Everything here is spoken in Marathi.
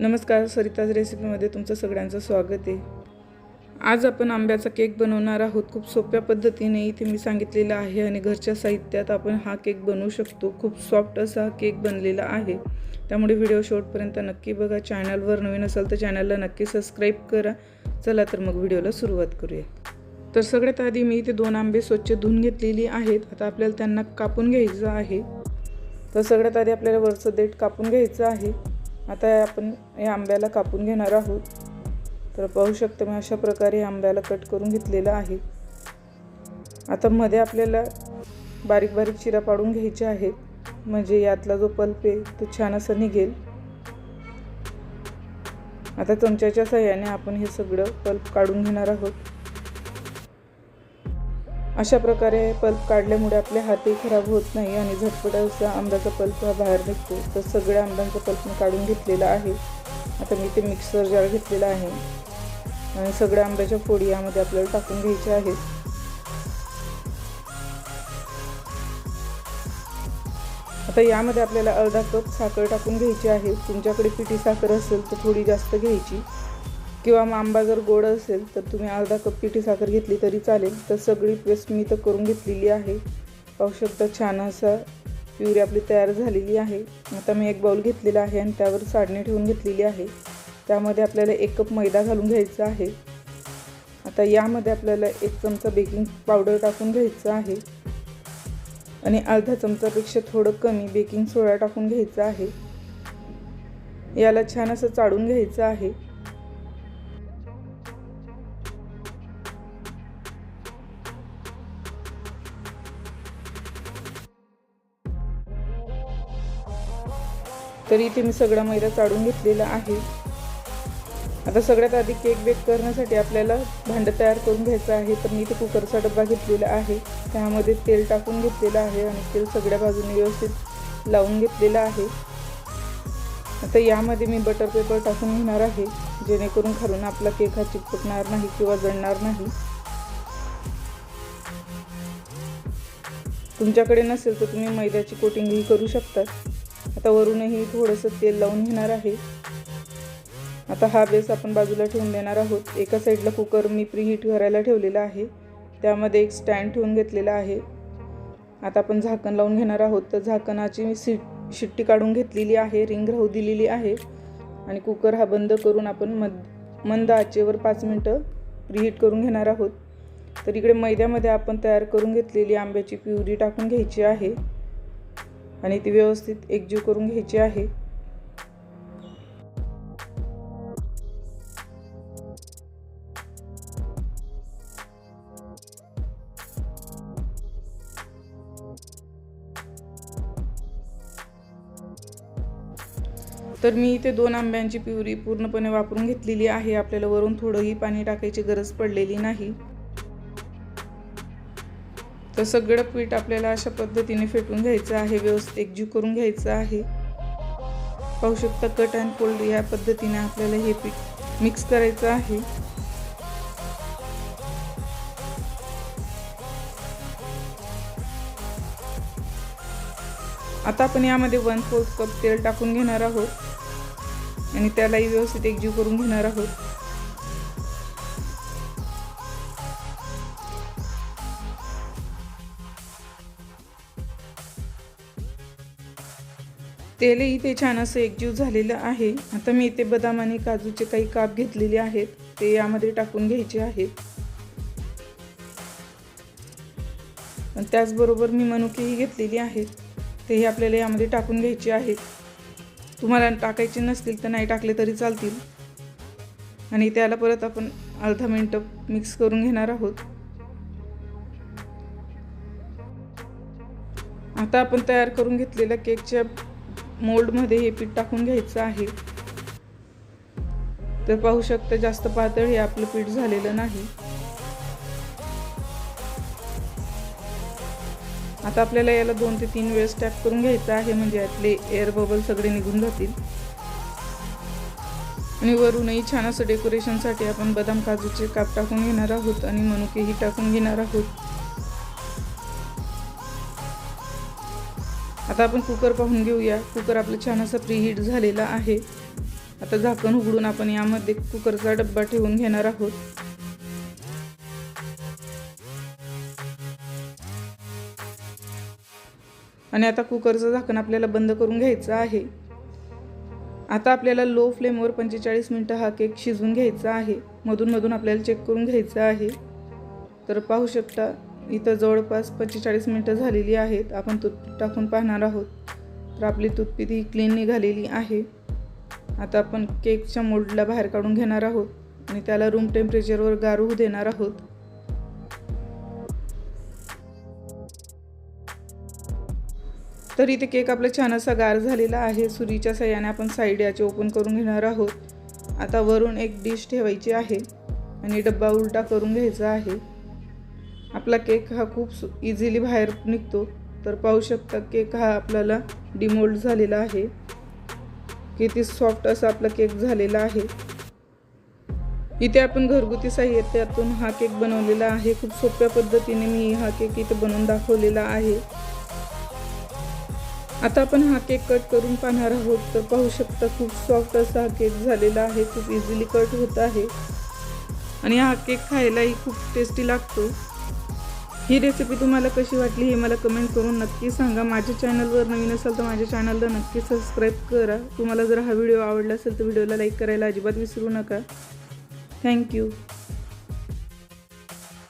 नमस्कार सरिताज रेसिपीमध्ये तुमचं सगळ्यांचं स्वागत आहे. आज आपण आंब्याचा केक बनवणार आहोत. खूप सोप्या पद्धतीने इथे मी सांगितलेलं आहे आणि घरच्या साहित्यात आपण हा केक बनवू शकतो. खूप सॉफ्ट असा हा केक बनलेला आहे. त्यामुळे व्हिडिओ शेवटपर्यंत नक्की बघा. चॅनलवर नवीन असाल तर चॅनलला नक्की सबस्क्राईब करा. चला तर मग व्हिडिओला सुरुवात करूया. तर सगळ्यात आधी मी इथे दोन आंबे स्वच्छ धुवून घेतलेली आहेत. आता आपल्याला त्यांना कापून घ्यायचं आहे. तर सगळ्यात आधी आपल्याला वरचं देठ कापून घ्यायचं आहे. आता आपण या आंब्याला कापून घेणार आहोत. तर पाहू शकतो मी अशा प्रकारे आंब्याला कट करून घेतलेलं आहे. आता मध्ये आपल्याला बारीक बारीक चिरा पाडून घ्यायचे आहेत. म्हणजे यातला जो पल्प आहे तो छान असा निघेल. आता चमच्याच्या सहाय्याने आपण हे सगळं पल्प काढून घेणार आहोत. अशा प्रकारे पल्प काढल्यामुळे आपले हातही खराब होत नाही आणि झटपट असा आंब्याचा पल्प हा बाहेर निघतो. तर सगळ्या आंब्यांचा पल्प मी काढून घेतलेला आहे. आता मी ते मिक्सर जार घेतलेला आहे. आणि सगळ्या आंब्याच्या फोडी यामध्ये आपल्याला टाकून घ्यायच्या आहेत. आता यामध्ये आपल्याला अर्धा कप साखर टाकून घ्यायची आहे. तुमच्याकडे पिठी साखर असेल तर थोडी जास्त घ्यायची. किंवा मग आंबा जर गोड असेल तर तुम्ही अर्धा कप पिठी साखर घेतली तरी चालेल. तर सगळी पेस्ट मी तर करून घेतलेली आहे. पाहू शकता छान असा प्युरी आपली तयार झालेली आहे. आता मी एक बाऊल घेतलेला आहे आणि त्यावर साडणी ठेवून घेतलेली आहे. त्यामध्ये आपल्याला एक कप मैदा घालून घ्यायचा आहे. आता यामध्ये आपल्याला एक चमचा बेकिंग पावडर टाकून घ्यायचं आहे. आणि अर्धा चमचापेक्षा थोडं कमी बेकिंग सोडा टाकून घ्यायचा आहे. याला छान असं चाळून घ्यायचं आहे. तर इथे मी सगळा मैदा चाडून घेतलेला आहे. आता सगळ्यात आधी केक बेक करण्यासाठी आपल्याला भांडं तयार करून घ्यायचं आहे तर मी इथे कुकरचा डब्बा घेतलेला आहे. त्यामध्ये तेल टाकून घेतलेलं आहे आणि तेल सगळ्या बाजूने व्यवस्थित लावून घेतलेलं आहे. आता यामध्ये मी बटर पेपर टाकून घेणार आहे जेणेकरून खालून आपला केक हा चिकटणार नाही किंवा जळणार नाही. तुमच्याकडे नसेल तर तुम्ही मैद्याची कोटिंगही करू शकतात आता वरूनही थोडंसं तेल लावून घेणार आहे. आता हा बेस आपण बाजूला ठेवून देणार आहोत. एका साईडला कुकर मी प्रीहीट करायला ठेवलेला आहे. त्यामध्ये एक स्टँड ठेवून घेतलेला आहे. आता आपण झाकण लावून घेणार आहोत. तर झाकणाची मी सि शिट्टी काढून घेतलेली आहे. रिंग राहू दिलेली आहे. आणि कुकर हा बंद करून आपण मद मंद आचेवर पाच मिनटं प्रीहीट करून घेणार आहोत. तर इकडे मैद्यामध्ये आपण तयार करून घेतलेली आंब्याची प्युरी टाकून घ्यायची आहे. आणि ती व्यवस्थित एकजीव करून घ्यायची आहे. तर मी इथे दोन आंब्यांची प्युरी पूर्णपणे वापरून घेतलेली आहे. आपल्याला वरून थोडंही पाणी टाकायची गरज पडलेली नाही. तर सगळं पीठ आपल्याला अशा पद्धतीने फेटून घ्यायचं आहे व्यवस्थित एकजीव करून घ्यायचं आहे. पाहू शकता कट अँड फोल्ड या पद्धतीने आपल्याला हे पीठ मिक्स करायचं आहे. आता आपण यामध्ये वन फोर्थ कप तेल टाकून घेणार आहोत. आणि त्यालाही व्यवस्थित एकजीव करून घेणार आहोत. तेलही इथे छान असं एकजीव झालेलं आहे. आता मी इथे बदाम आणि काजूचे काही काप घेतलेले आहेत. ते यामध्ये टाकून घ्यायचे आहेत. त्याचबरोबर मी मनुकेही घेतलेली आहेत. तेही आपल्याला यामध्ये टाकून घ्यायचे आहेत. तुम्हाला टाकायचे नसतील तर नाही टाकले तरी चालतील. आणि त्याला परत आपण अर्धा मिनटं मिक्स करून घेणार आहोत. आता आपण तयार करून घेतलेल्या केकच्या मोल्डमध्ये हे पीठ टाकून घ्यायचं आहे. तर पाहू शकता जास्त पातळ हे आपलं पीठ झालेलं नाही. आता आपल्याला याला दोन ते तीन वेळेस टॅप करून घ्यायचं आहे म्हणजे यातले एअर बबल सगळे निघून जातील. आणि वरूनही छान असं डेकोरेशनसाठी आपण बदाम काजूचे काप टाकून घेणार आहोत आणि मनुकेही टाकून घेणार आहोत. आता आपण कुकर पाहून घेऊया. कुकर आपलं छान असं प्रीहीट झालेलं आहे. आता आता झाकण उघडून आपण यामध्ये कुकरचा डब्बा ठेवून घेणार आहोत. आणि आता कुकरचं झाकण आपल्याला बंद करून घ्यायचं आहे. आता आपल्याला लो फ्लेमवर पंचेचाळीस मिनटं हा केक शिजवून घ्यायचा आहे. मधून मधून आपल्याला चेक करून घ्यायचं आहे. तर पाहू शकता इथं जवळपास पंचेचाळीस मिनटं झालेली आहेत. आपण तूप टाकून पाहणार आहोत. तर आपली तूतपीठ ही क्लीन निघालेली आहे. आता आपण केकच्या मोल्डला बाहेर काढून घेणार आहोत आणि त्याला रूम टेम्परेचरवर गार होऊ देणार आहोत. तर इथे केक आपला छान असा गार झालेला आहे. सुरीच्या सहाय्याने आपण साईड याचे ओपन करून घेणार आहोत. आता वरून एक डिश ठेवायची आहे आणि डब्बा उलटा करून घ्यायचा आहे. आपला केक हा खूप इझिली बाहेर निघतो. तर पाहू शकता केक हा आपल्याला डिमोल्ड झालेला आहे. किती सॉफ्ट असा आपला केक झालेला आहे. इथे आपण घरगुती साहित्यातून हा केक बनवलेला आहे. खूप सोप्या पद्धतीने मी हा केक इथे बनवून दाखवलेला आहे. आता आपण हा केक कट करून पाहणार आहोत. तर पाहू शकता खूप सॉफ्ट असा हा केक झालेला आहे. खूप इझिली कट होत आहे. आणि हा केक खायलाही खूप टेस्टी लागतो. ही रेसिपी तुम्हाला कशी वाटली हे मला कमेंट करून नक्की सांगा. माझ्या चॅनलवर नवीन असाल तर माझ्या चॅनलला नक्की सबस्क्राईब करा. तुम्हाला जर हा व्हिडिओ आवडला असेल तर व्हिडिओला लाईक करायला अजिबात विसरू नका. थँक्यू